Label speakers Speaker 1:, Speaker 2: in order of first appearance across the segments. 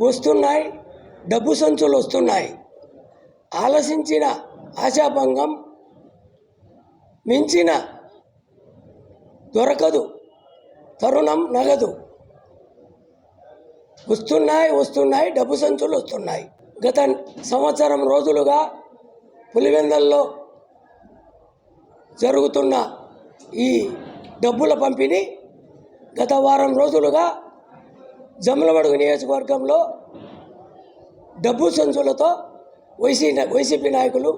Speaker 1: వస్తున్నాయి డబ్బు సంచులు వస్తున్నాయి. ఆలసించిన ఆశాభంగం మించిన దొరకదు తరుణం నగదు. వస్తున్నాయి వస్తున్నాయి డబ్బు సంచులు వస్తున్నాయి. గత సంవత్సరం రోజులుగా పులివెందల్లో జరుగుతున్న ఈ డబ్బుల పంపిణీ గత వారం రోజులుగా జమ్మలమడుగు నియోజకవర్గంలో డబ్బు సంచులతో వైసీ వైసీపీ నాయకులు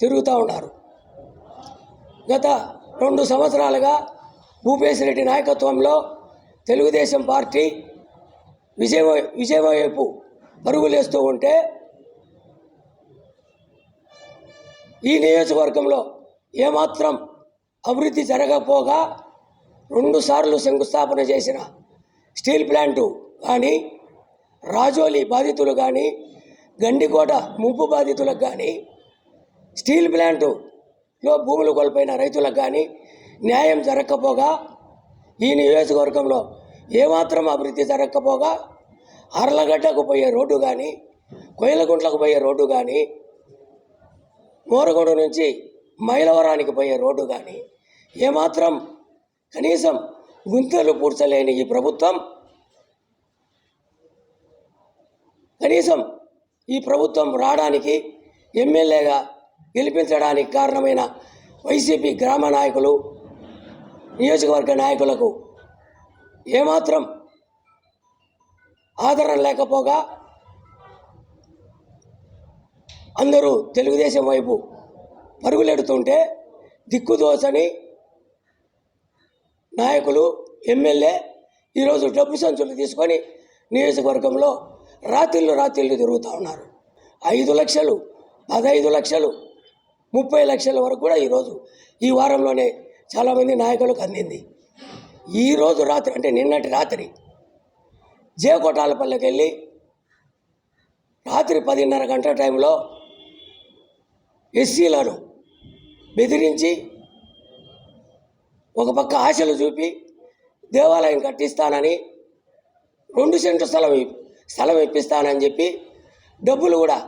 Speaker 1: తిరుగుతూ ఉన్నారు. గత రెండు సంవత్సరాలుగా భూపేశ్ రెడ్డి నాయకత్వంలో తెలుగుదేశం పార్టీ విజయ విజయవైపు పరుగులేస్తూ ఉంటే ఈ నియోజకవర్గంలో ఏమాత్రం అభివృద్ధి జరగకపోగా రెండుసార్లు శంకుస్థాపన చేసిన స్టీల్ ప్లాంటు కానీ రాజోలి బాధితులు కానీ గండికోట ముంపు బాధితులకు కానీ స్టీల్ ప్లాంటులో భూములు కోల్పోయిన రైతులకు కానీ న్యాయం జరగకపోగా ఈ నియోజకవర్గంలో ఏమాత్రం అభివృద్ధి జరగకపోగా అర్లగడ్డకు పోయే రోడ్డు కానీ కొయ్యలగుంట్లకు పోయే రోడ్డు కానీ మోరగూడు నుంచి మైలవరానికి పోయే రోడ్డు కానీ ఏమాత్రం కనీసం గుంతలు పూడ్చలేని ఈ ప్రభుత్వం. కనీసం ఈ ప్రభుత్వం రావడానికి ఎమ్మెల్యేగా గెలిపించడానికి కారణమైన వైసీపీ గ్రామ నాయకులు నియోజకవర్గ నాయకులకు ఏమాత్రం ఆదరణ లేకపోగా అందరూ తెలుగుదేశం వైపు పరుగులెడుతుంటే దిక్కుదోసని నాయకులు ఎమ్మెల్యే ఈరోజు డబ్బు సంచులు తీసుకొని నియోజకవర్గంలో రాత్రిళ్ళు రాత్రిళ్ళు తిరుగుతూ ఉన్నారు. ఐదు లక్షలు పదహైదు లక్షలు ముప్పై లక్షల వరకు కూడా ఈరోజు ఈ వారంలోనే చాలామంది నాయకులకు అందింది. ఈరోజు రాత్రి అంటే నిన్నటి రాత్రి జే వెళ్ళి రాత్రి పదిన్నర గంటల టైంలో ఎస్సీలను బెదిరించి ఒక పక్క ఆశలు చూపి దేవాలయం కట్టిస్తానని రెండు సెంట్లు స్థలం స్థలం ఇప్పిస్తానని చెప్పి డబ్బులు కూడా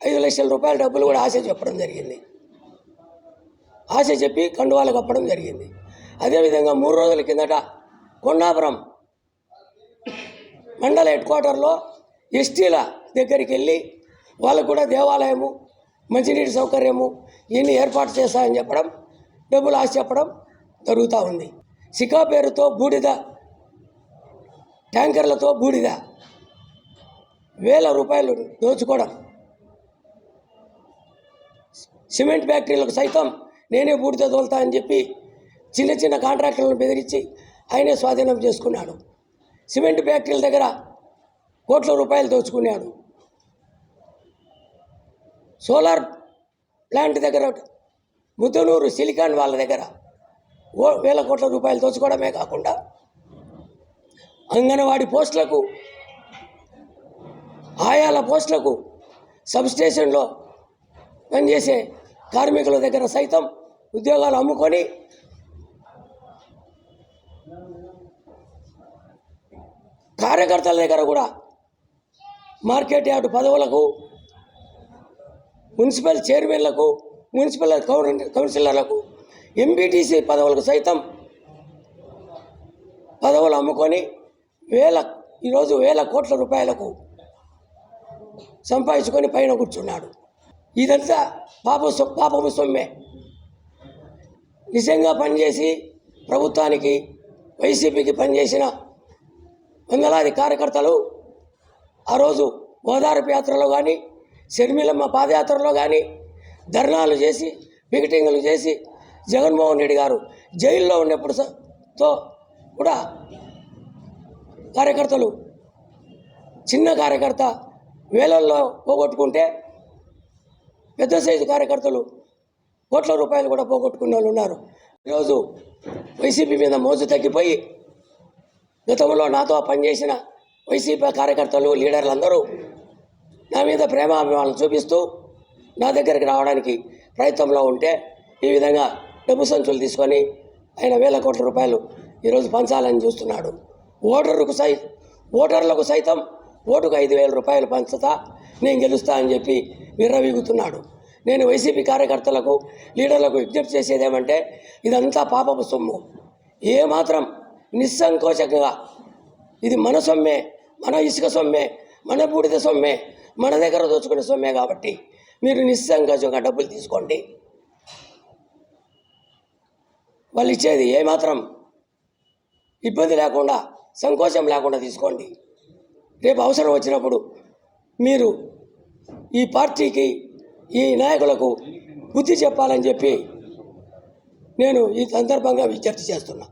Speaker 1: ఐదు లక్షల రూపాయల డబ్బులు కూడా ఆశ చెప్పడం జరిగింది. ఆశ చెప్పి కండువాలు కప్పడం జరిగింది. అదేవిధంగా మూడు రోజుల కిందట కొండాపురం మండల హెడ్ క్వార్టర్లో ఎస్టీల దగ్గరికి వెళ్ళి వాళ్ళకు కూడా దేవాలయము మంచినీటి సౌకర్యము ఇన్ని ఏర్పాటు చేస్తామని చెప్పడం డబ్బులు ఆశ చెప్పడం జరుగుతూ ఉంది. సికా పేరుతో బూడిద ట్యాంకర్లతో బూడిద వేల రూపాయలు దోచుకోవడం సిమెంట్ ఫ్యాక్టరీలకు సైతం నేనే బూడిద తోలుతా అని చెప్పి చిన్న చిన్న కాంట్రాక్టర్లను బెదిరించి ఆయనే స్వాధీనం చేసుకున్నాడు. సిమెంట్ ఫ్యాక్టరీల దగ్గర కోట్ల రూపాయలు దోచుకున్నాడు. సోలార్ ప్లాంట్ దగ్గర ముద్దనూరు సిలికాన్ వాళ్ళ దగ్గర. ఓ వేల కోట్ల రూపాయలు దోచుకోవడమే కాకుండా అంగన్వాడీ పోస్టులకు ఆయాల పోస్టులకు సబ్స్టేషన్లో పనిచేసే కార్మికుల దగ్గర సైతం ఉద్యోగాలు అమ్ముకొని కార్యకర్తల దగ్గర కూడా మార్కెట్ యార్డు పదవులకు మున్సిపల్ చైర్మన్లకు మున్సిపల్ కౌన్- కౌన్సిలర్లకు ఎంపీటీసీ పదవులకు సైతం పదవులు అమ్ముకొని వేల ఈరోజు వేల కోట్ల రూపాయలకు సంపాదించుకొని పైన కూర్చున్నాడు. ఇదంతా పాప పాపము సొమ్మే. నిజంగా పనిచేసి ప్రభుత్వానికి వైసీపీకి పనిచేసిన వందలాది కార్యకర్తలు ఆ రోజు గోదావరి యాత్రలో కానీ షర్మిలమ్మ పాదయాత్రలో కానీ ధర్నాలు చేసి పికెటింగ్లు చేసి జగన్మోహన్ రెడ్డి గారు జైల్లో ఉన్నప్పుడు తో కూడా కార్యకర్తలు చిన్న కార్యకర్త వేలల్లో పోగొట్టుకుంటే పెద్ద సైజు కార్యకర్తలు కోట్ల రూపాయలు కూడా పోగొట్టుకున్న వాళ్ళు ఉన్నారు. ఈరోజు వైసీపీ మీద మోజు తగ్గిపోయి గతంలో నాతో పనిచేసిన వైసీపీ కార్యకర్తలు లీడర్లు అందరూ నా మీద ప్రేమాభిమానాలు చూపిస్తూ నా దగ్గరికి రావడానికి ప్రయత్నంలో ఉంటే ఈ విధంగా డబ్బు సంచులు తీసుకొని ఆయన వేల కోట్ల రూపాయలు ఈరోజు పంచాలని చూస్తున్నాడు. ఓటరుకు సై ఓటర్లకు సైతం ఓటుకు ఐదు వేల రూపాయలు పంచుతా నేను గెలుస్తా అని చెప్పి విర్రవీగుతున్నాడు. నేను వైసీపీ కార్యకర్తలకు లీడర్లకు విజ్ఞప్తి చేసేది ఏమంటే ఇదంతా పాపపు సొమ్ము. ఏమాత్రం నిస్సంకోచకంగా ఇది మన సొమ్మే మన ఇసుక సొమ్మే మన బూడిద సొమ్మే మన దగ్గర దోచుకునే సొమ్మే కాబట్టి మీరు నిస్సంకోచంగా డబ్బులు తీసుకోండి. వాళ్ళు ఇచ్చేది ఏమాత్రం ఇబ్బంది లేకుండా సంకోచం లేకుండా తీసుకోండి. రేపు అవసరం వచ్చినప్పుడు మీరు ఈ పార్టీకి ఈ నాయకులకు బుద్ధి చెప్పాలని చెప్పి నేను ఈ సందర్భంగా విజ్ఞప్తి చేస్తున్నా.